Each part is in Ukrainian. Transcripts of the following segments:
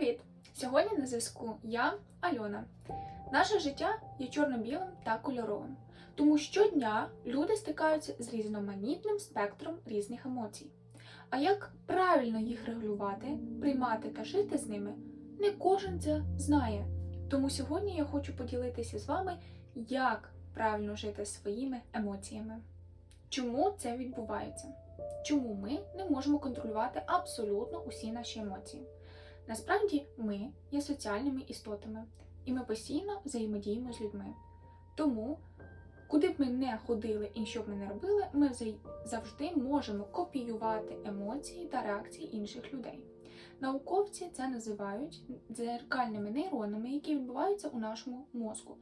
Привіт! Сьогодні на зв'язку я, Альона. Наше життя є чорно-білим та кольоровим, тому щодня люди стикаються з різноманітним спектром різних емоцій. А як правильно їх регулювати, приймати та жити з ними, не кожен це знає. Тому сьогодні я хочу поділитися з вами, як правильно жити своїми емоціями. Чому це відбувається? Чому ми не можемо контролювати абсолютно усі наші емоції? Насправді ми є соціальними істотами, і ми постійно взаємодіємо з людьми. Тому, куди б ми не ходили і що б ми не робили, ми завжди можемо копіювати емоції та реакції інших людей. Науковці це називають дзеркальними нейронами, які відбуваються у нашому мозку.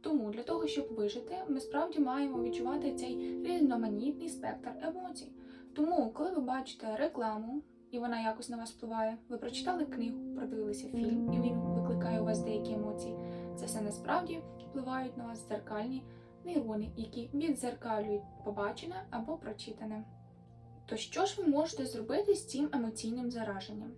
Тому для того, щоб вижити, ми справді маємо відчувати цей різноманітний спектр емоцій. Тому, коли ви бачите рекламу, і вона якось на вас впливає. Ви прочитали книгу, продивилися фільм, і він викликає у вас деякі емоції. Це все насправді впливають на вас дзеркальні нейрони, які відзеркалюють побачене або прочитане. То що ж ви можете зробити з цим емоційним зараженням?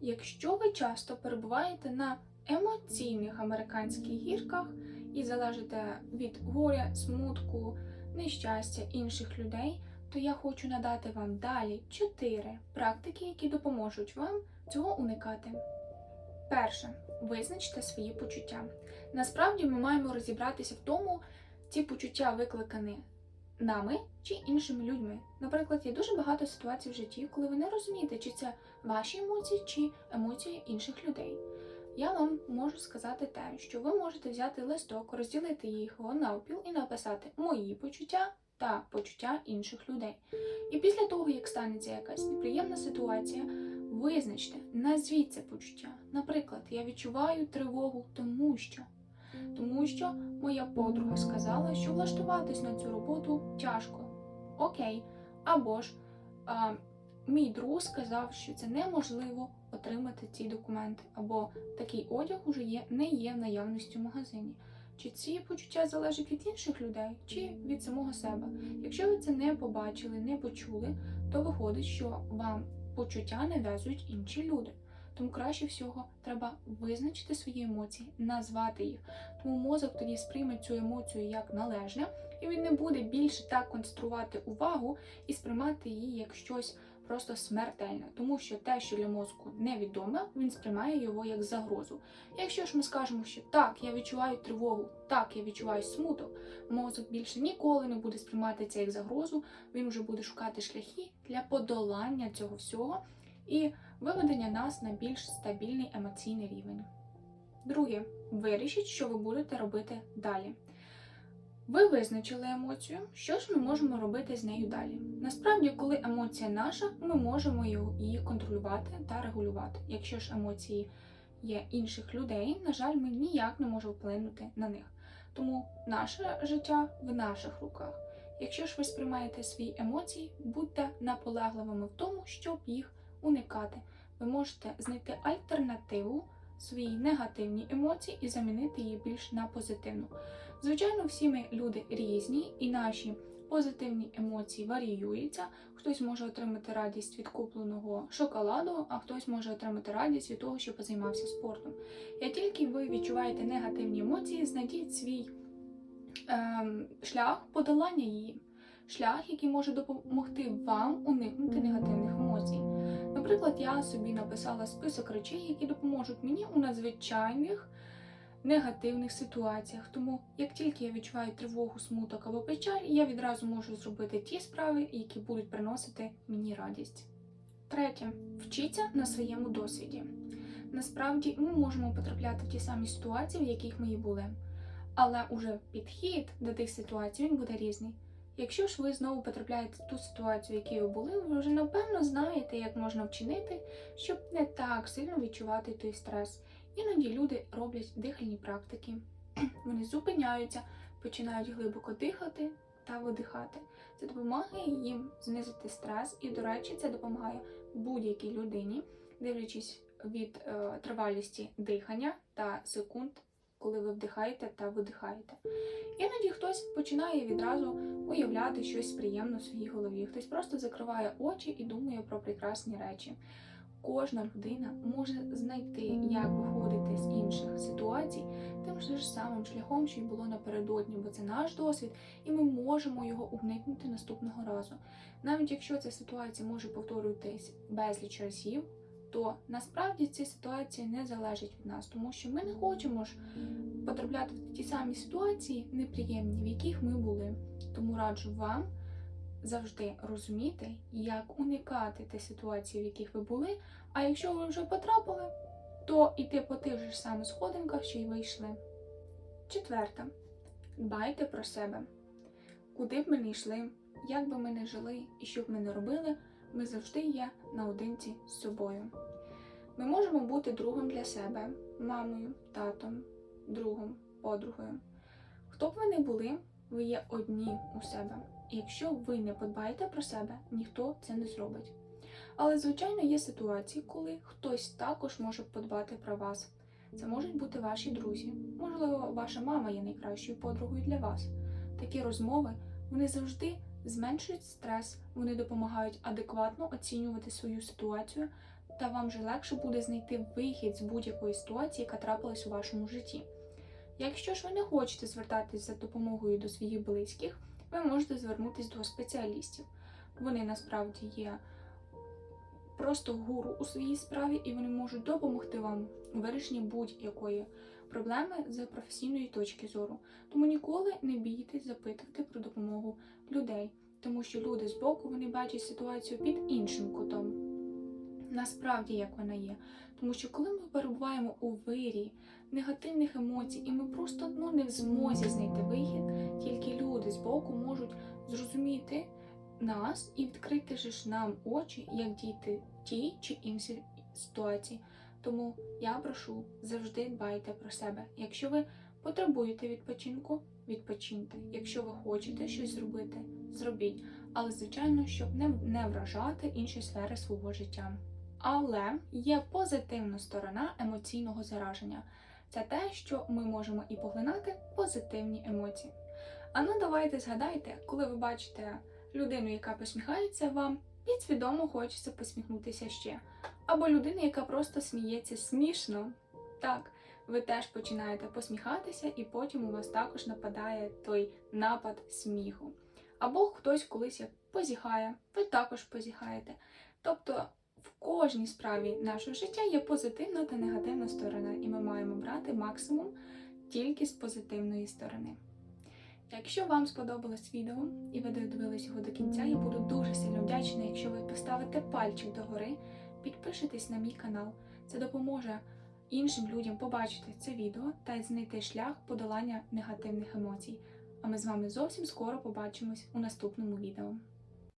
Якщо ви часто перебуваєте на емоційних американських гірках і залежите від горя, смутку, нещастя інших людей, то я хочу надати вам далі 4 практики, які допоможуть вам цього уникати. Перше, визначте свої почуття. Насправді ми маємо розібратися в тому, ці почуття викликані нами чи іншими людьми. Наприклад, є дуже багато ситуацій в житті, коли ви не розумієте, чи це ваші емоції, чи емоції інших людей. Я вам можу сказати те, що ви можете взяти листок, розділити їх навпіл і написати мої почуття та почуття інших людей. І після того, як станеться якась неприємна ситуація, визначте, назвіть це почуття. Наприклад, я відчуваю тривогу, тому що. Тому що моя подруга сказала, що влаштуватись на цю роботу тяжко. Окей. Або ж а, мій друг сказав, що це неможливо отримати ці документи, або такий одяг уже є, не є в наявності в магазині. Чи ці почуття залежать від інших людей, чи від самого себе? Якщо ви це не побачили, не почули, то виходить, що вам почуття нав'язують інші люди. Тому краще всього треба визначити свої емоції, назвати їх. Тому мозок тоді сприйме цю емоцію як належне, і він не буде більше так концентрувати увагу і сприймати її як щось просто смертельне, тому що те, що для мозку невідоме, він сприймає його як загрозу. Якщо ж ми скажемо, що так, я відчуваю тривогу, так, я відчуваю смуток, мозок більше ніколи не буде сприймати це як загрозу, він вже буде шукати шляхи для подолання цього всього і виведення нас на більш стабільний емоційний рівень. Друге, вирішіть, що ви будете робити далі. Ви визначили емоцію, що ж ми можемо робити з нею далі. Насправді, коли емоція наша, ми можемо її контролювати та регулювати. Якщо ж емоції є інших людей, на жаль, ми ніяк не можемо вплинути на них. Тому наше життя в наших руках. Якщо ж ви сприймаєте свої емоції, будьте наполегливими в тому, щоб їх уникати. Ви можете знайти альтернативу своїй негативній емоції і замінити її більш на позитивну. Звичайно, всі ми люди різні, і наші позитивні емоції варіюються. Хтось може отримати радість від купленого шоколаду, а хтось може отримати радість від того, що позаймався спортом. Як тільки ви відчуваєте негативні емоції, знайдіть свій ем, шлях подолання її, шлях, який може допомогти вам уникнути негативних емоцій. Наприклад, я собі написала список речей, які допоможуть мені у надзвичайних негативних ситуаціях. Тому, як тільки я відчуваю тривогу, смуток або печаль, я відразу можу зробити ті справи, які будуть приносити мені радість. Третє, вчіться на своєму досвіді. Насправді ми можемо потрапляти в ті самі ситуації, в яких ми і були. Але уже підхід до тих ситуацій він буде різний. Якщо ж ви знову потрапляєте в ту ситуацію, в якій ви були, ви вже напевно знаєте, як можна вчинити, щоб не так сильно відчувати той стрес. Іноді люди роблять дихальні практики, вони зупиняються, починають глибоко дихати та видихати. Це допомагає їм знизити стрес, і, до речі, це допомагає будь-якій людині, дивлячись від е, тривалісті дихання та секунд, коли ви вдихаєте та видихаєте. Іноді хтось починає відразу уявляти щось приємне в своїй голові, хтось просто закриває очі і думає про прекрасні речі. кожна людина може знайти, як виходити з інших ситуацій тим ж самим шляхом, що й було напередодні, бо це наш досвід, і ми можемо його уникнути наступного разу. Навіть якщо ця ситуація може повторюватись безліч разів, то насправді ці ситуації не залежать від нас, тому що ми не хочемо ж потрапляти в ті самі ситуації неприємні, в яких ми були. Тому раджу вам завжди розуміти, як уникати тих ситуацій, в яких ви були. А якщо ви вже потрапили, то йти по тих ж самих сходинках, що й вийшли. Четверте. Дбайте про себе. Куди б ми не йшли, як би ми не жили і що б ми не робили, ми завжди є наодинці з собою. Ми можемо бути другом для себе, мамою, татом, другом, подругою. Хто б ви не були, ви є одні у себе. І якщо ви не подбаєте про себе, ніхто це не зробить. Але, звичайно, є ситуації, коли хтось також може подбати про вас. Це можуть бути ваші друзі. Можливо, ваша мама є найкращою подругою для вас. Такі розмови вони завжди зменшують стрес, вони допомагають адекватно оцінювати свою ситуацію, та вам же легше буде знайти вихід з будь-якої ситуації, яка трапилась у вашому житті. Якщо ж ви не хочете звертатись за допомогою до своїх близьких, ви можете звернутися до спеціалістів. Вони насправді є просто гуру у своїй справі, і вони можуть допомогти вам у вирішенні будь-якої проблеми з професійної точки зору. Тому ніколи не бійтесь запитувати про допомогу людей, тому що люди збоку вони бачать ситуацію під іншим кутом. Насправді, як вона є. Тому що коли ми перебуваємо у вирі негативних емоцій, і ми просто ну, не в змозі знайти вихід, тільки люди збоку можуть зрозуміти нас і відкрити ж нам очі, як діяти в тій чи іншій ситуації. Тому я прошу завжди дбайте про себе. Якщо ви потребуєте відпочинку, відпочиньте. Якщо ви хочете щось зробити, зробіть. Але, звичайно, щоб не, не вражати інші сфери свого життя. Але є позитивна сторона емоційного зараження. Це те, що ми можемо і поглинати позитивні емоції. А ну давайте згадайте, коли ви бачите людину, яка посміхається вам, підсвідомо хочеться посміхнутися ще. Або людина, яка просто сміється смішно. Так, ви теж починаєте посміхатися, і потім у вас також нападає той напад сміху. Або хтось колись як позіхає, ви також позіхаєте. Тобто в кожній справі нашого життя є позитивна та негативна сторона, і ми маємо брати максимум тільки з позитивної сторони. Якщо вам сподобалось відео і ви додивились його до кінця, я буду дуже сильно вдячна, якщо ви поставите пальчик догори, підпишитесь на мій канал. Це допоможе іншим людям побачити це відео та знайти шлях подолання негативних емоцій. А ми з вами зовсім скоро побачимось у наступному відео.